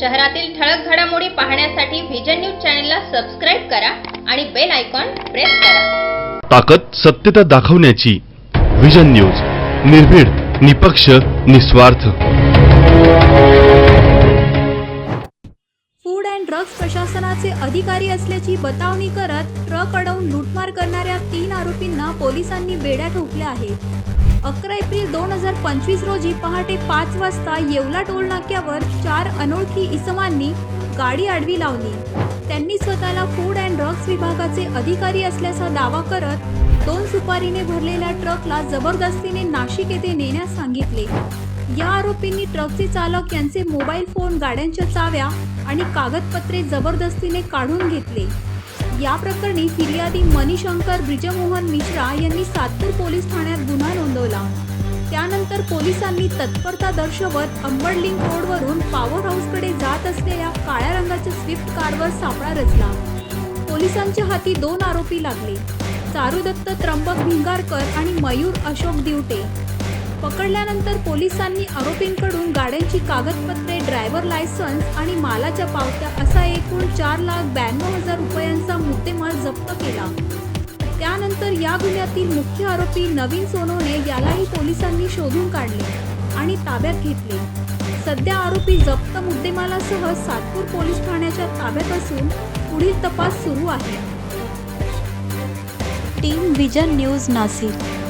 शहरातील ठळक घडामोडी पाहण्यासाठी व्हिजन न्यूज चॅनलला सबस्क्राईब करा आणि बेल आयकॉन प्रेस करा. ताकद सत्यता दाखवण्याची विजन न्यूज निर्भीड निपक्ष निस्वार्थ. फूड अँड ड्रग्ज प्रशासनाचे अधिकारी असल्याची बतावणी करत ट्रक अडवून लूटमार करणाऱ्या तीन आरोपींना पोलिसांनी बेड्या ठोकल्या आहेत. अकरा एप्रिल दोन हजार पंचवीस रोजी पहाटे पाच वाजता येवला टोल नाक्यावर चार अनोळखी इसमांनी गाडी आडवी लावली. त्यांनी स्वतःला फूड अँड ड्रग्ज विभागाचे अधिकारी असल्याचा दावा करत दोन सुपारीने भरलेल्या ट्रकला जबरदस्तीने नाशिक येथे नेण्यास सांगितले. या आरोपींनी ट्रकचे चालक यांचे मोबाईल फोन गाड्यांच्या चाव्या आणि कागदपत्रे जबरदस्तीने काढून घेतले. या प्रकरणी फिर्यादी मणिशंकर ब्रिजमोहन मिश्रा यांनी सातपूर पोलीस ठाण्यात गुन्हा नोंदवला. त्यानंतर पोलिसांनी तत्परता दर्शवत अंबडलिंग रोडवरून पॉवर हाऊसकडे जात असलेल्या काळ्या रंगाच्या स्विफ्ट कारवर सापळा रचला. पोलिसांच्या हाती दोन आरोपी लागले. चारुदत्त त्र्यंबक भिंगारकर आणि मयूर अशोक दिवटे. पकडल्यानंतर पोलिसांनी आरोपींकडून गाड्यांची कागदपत्रे ड्रायव्हर लायसन्स आणि मालाच्या पावत्या असा एकूण चार लाख ब्याण्णव हजार रुपयांचा मुद्देमाल जप्त केला. त्यानंतर या गुन्ह्यातील मुख्य आरोपी नवीन सोनोने यालाही पोलिसांनी शोधून काढले आणि ताब्यात घेतले. सध्या आरोपी जप्त मुद्देमालासह सातपूर पोलीस ठाण्याच्या ताब्यात असून पुढील तपास सुरू आहे. Team vision news Nashik